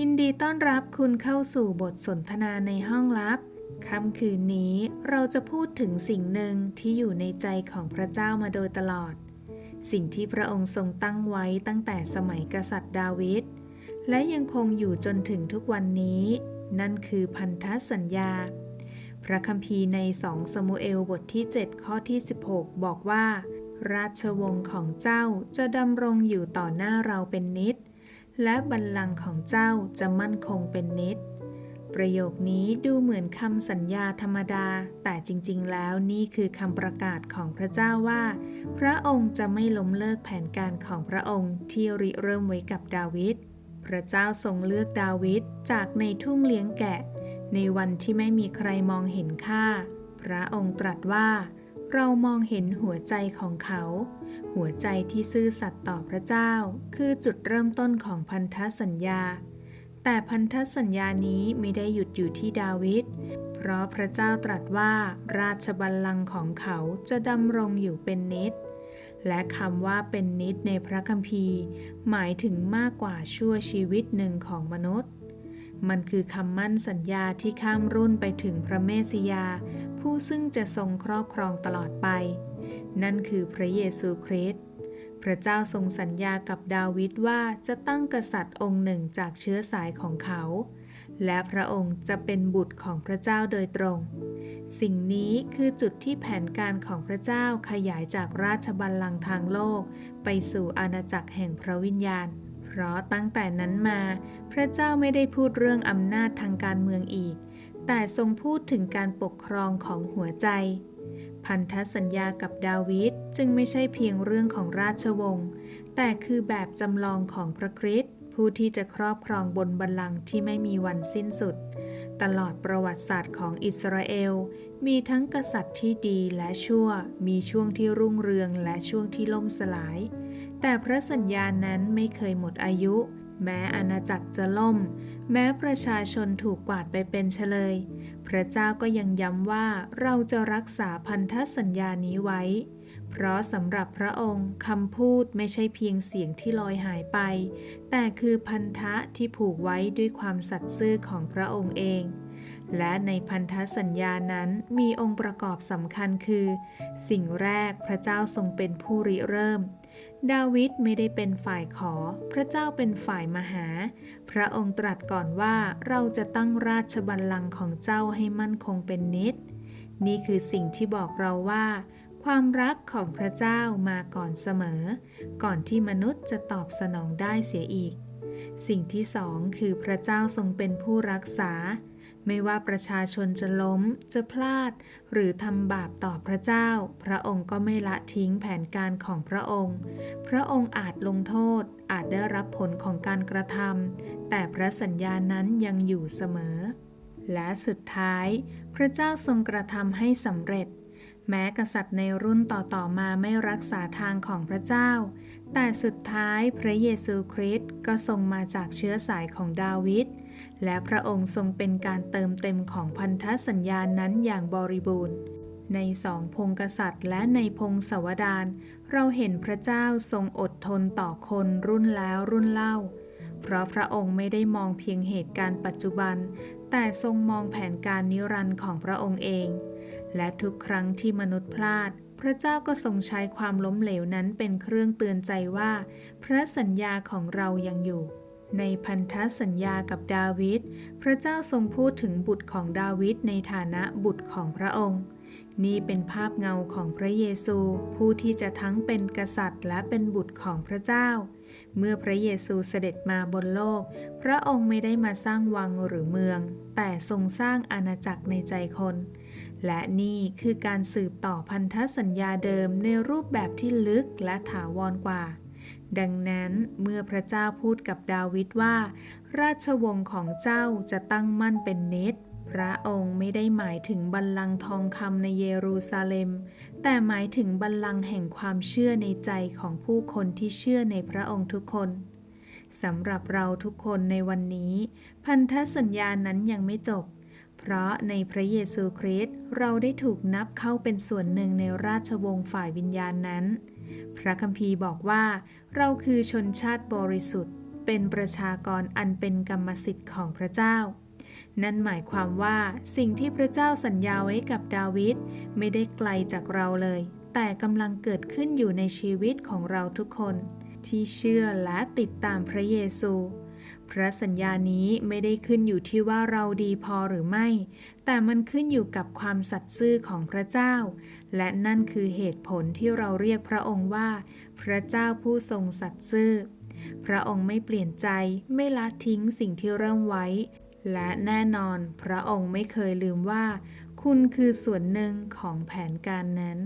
ยินดีต้อนรับคุณเข้าสู่บทสนทนาในห้องลับ ค่ำคืนนี้เราจะพูดถึงสิ่งหนึ่งที่อยู่ในใจของพระเจ้ามาโดยตลอด สิ่งที่พระองค์ทรงตั้งไว้ตั้งแต่สมัยกษัตริย์ดาวิด และยังคงอยู่จนถึงทุกวันนี้ นั่นคือพันธสัญญา พระคัมภีร์ในสองสมุเอลบทที่ 7 ข้อที่ 16 บอกว่า ราชวงศ์ของเจ้าจะดำรงอยู่ต่อหน้าเราเป็นนิจ และบัลลังก์ของเจ้าจะมั่นคงเป็นนิจประโยคนี้ดูเหมือนคำสัญญาธรรมดา แต่จริง ๆ แล้วนี่คือคำประกาศของพระเจ้าว่า พระองค์จะไม่ล้มเลิกแผนการของพระองค์ที่ริเริ่มไว้กับดาวิด พระเจ้าทรงเลือกดาวิดจากในทุ่งเลี้ยงแกะ ในวันที่ไม่มีใครมองเห็นค่า พระองค์ตรัสว่า เรามองเห็นหัวใจของเขา หัวใจที่ซื่อสัตย์ต่อพระเจ้า คือจุดเริ่มต้นของพันธสัญญา แต่พันธสัญญานี้ไม่ได้หยุดอยู่ที่ดาวิด เพราะพระเจ้าตรัสว่าราชบัลลังก์ของเขาจะดำรงอยู่เป็นนิจและคำว่าเป็นนิจในพระคัมภีร์ หมายถึงมากกว่าชั่วชีวิตหนึ่งของมนุษย์ มันคือคำมั่นสัญญาที่ข้ามรุ่นไปถึงพระเมสสิยา ผู้ซึ่งจะทรงครอบครองตลอดไป นั่นคือพระเยซูคริสต์พระเจ้าทรงสัญญากับดาวิดว่าจะตั้งกษัตริย์องค์หนึ่งจากเชื้อสายของเขา และพระองค์จะเป็นบุตรของพระเจ้าโดยตรง สิ่งนี้คือจุดที่แผนการของพระเจ้าขยายจากราชบัลลังก์ทางโลก ไปสู่อาณาจักรแห่งพระวิญญาณ เพราะตั้งแต่นั้นมา พระเจ้าไม่ได้พูดเรื่องอำนาจทางการเมืองอีก แต่ทรงพูดถึงการปกครองของหัวใจ พันธสัญญากับดาวิดจึงไม่ใช่เพียงเรื่องของราชวงศ์แต่คือแบบจำลองของพระคริสต์ผู้ที่จะครอบครองบนบัลลังก์ที่ไม่มีวันสิ้นสุด ตลอดประวัติศาสตร์ของอิสราเอล มีทั้งกษัตริย์ที่ดีและชั่ว มีช่วงที่รุ่งเรืองและช่วงที่ล่มสลาย แต่พระสัญญานั้นไม่เคยหมดอายุ แม้อาณาจักรจะล่ม แม้ประชาชนถูกกวาดไปเป็นเฉลย พระเจ้าก็ยังย้ำว่าเราจะรักษาพันธสัญญานี้ไว้ เพราะสำหรับพระองค์คำพูดไม่ใช่เพียงเสียงที่ลอยหายไป แต่คือพันธะที่ผูกไว้ด้วยความสัตย์ซื่อของพระองค์เองและในพันธสัญญานั้นมีองค์ประกอบสำคัญคือ สิ่งแรกพระเจ้าทรงเป็นผู้ริเริ่ม ดาวิดไม่ได้เป็นฝ่ายขอ พระเจ้าเป็นฝ่ายมาหา พระองค์ตรัสก่อนว่าเราจะตั้งราชบัลลังก์ของเจ้าให้มั่นคงเป็นนิจนี่คือสิ่งที่บอกเราว่า ความรักของพระเจ้ามาก่อนเสมอ ก่อนที่มนุษย์จะตอบสนองได้เสียอีก สิ่งที่สองคือพระเจ้าทรงเป็นผู้รักษา ไม่ว่าประชาชนจะล้ม จะพลาด หรือทำบาปต่อพระเจ้า พระองค์ก็ไม่ละทิ้งแผนการของพระองค์ พระองค์อาจลงโทษ อาจได้รับผลของการกระทำ แต่พระสัญญานั้นยังอยู่เสมอ และสุดท้าย พระเจ้าทรงกระทำให้สำเร็จ แม้กษัตริย์ในรุ่นต่อๆมาไม่รักษาทางของพระเจ้า แต่สุดท้ายพระเยซูคริสต์ก็ทรงมาจากเชื้อสายของดาวิด และพระองค์ทรงเป็นการเติมเต็มของพันธสัญญานั้นอย่างบริบูรณ์ ในสองพงกษัตริย์และในพงศวดารเราเห็นพระเจ้าทรงอดทนต่อคนรุ่นแล้วรุ่นเล่า เพราะพระองค์ไม่ได้มองเพียงเหตุการณ์ปัจจุบัน แต่ทรงมองแผนการนิรันดร์ของพระองค์เอง และทุกครั้งที่มนุษย์พลาดพระเจ้าก็ทรงใช้ความล้มเหลวนั้นเป็นเครื่องเตือนใจว่า พระสัญญาของเรายังอยู่ ในพันธสัญญากับดาวิด พระเจ้าทรงพูดถึงบุตรของดาวิดในฐานะบุตรของพระองค์ นี่เป็นภาพเงาของพระเยซู ผู้ที่จะทั้งเป็นกษัตริย์และเป็นบุตรของพระเจ้า เมื่อพระเยซูเสด็จมาบนโลก พระองค์ไม่ได้มาสร้างวังหรือเมือง แต่ทรงสร้างอาณาจักรในใจคน และนี่คือการสืบต่อพันธสัญญาเดิมในรูปแบบที่ลึกและถาวรกว่า ดังนั้นเมื่อพระเจ้าพูดกับดาวิดว่า ราชวงศ์ของเจ้าจะตั้งมั่นเป็นเนิจพระองค์ไม่ได้หมายถึงบัลลังก์ทองคำในเยรูซาเล็ม แต่หมายถึงบัลลังก์แห่งความเชื่อในใจของผู้คนที่เชื่อในพระองค์ทุกคนสำหรับเราทุกคนในวันนี้ พันธสัญญานั้นยังไม่จบ เพราะในพระเยซูคริสต์เราได้ถูกนับเข้าเป็นส่วนหนึ่งในราชวงศ์ฝ่ายวิญญาณนั้น พระคัมภีร์บอกว่า เราคือชนชาติบริสุทธิ์ เป็นประชากรอันเป็นกรรมสิทธิ์ของพระเจ้า นั่นหมายความว่าสิ่งที่พระเจ้าสัญญาไว้กับดาวิดไม่ได้ไกลจากเราเลย แต่กำลังเกิดขึ้นอยู่ในชีวิตของเราทุกคน ที่เชื่อและติดตามพระเยซู พระสัญญานี้ไม่ได้ขึ้นอยู่ที่ว่าเราดีพอหรือไม่ แต่มันขึ้นอยู่กับความสัตย์ซื่อของพระเจ้า และนั่นคือเหตุผลที่เราเรียกพระองค์ว่า พระเจ้าผู้ทรงสัตย์ซื่อ พระองค์ไม่เปลี่ยนใจไม่ละทิ้งสิ่งที่เริ่มไว้ และแน่นอนพระองค์ไม่เคยลืมว่า คุณคือส่วนหนึ่งของแผนการนั้น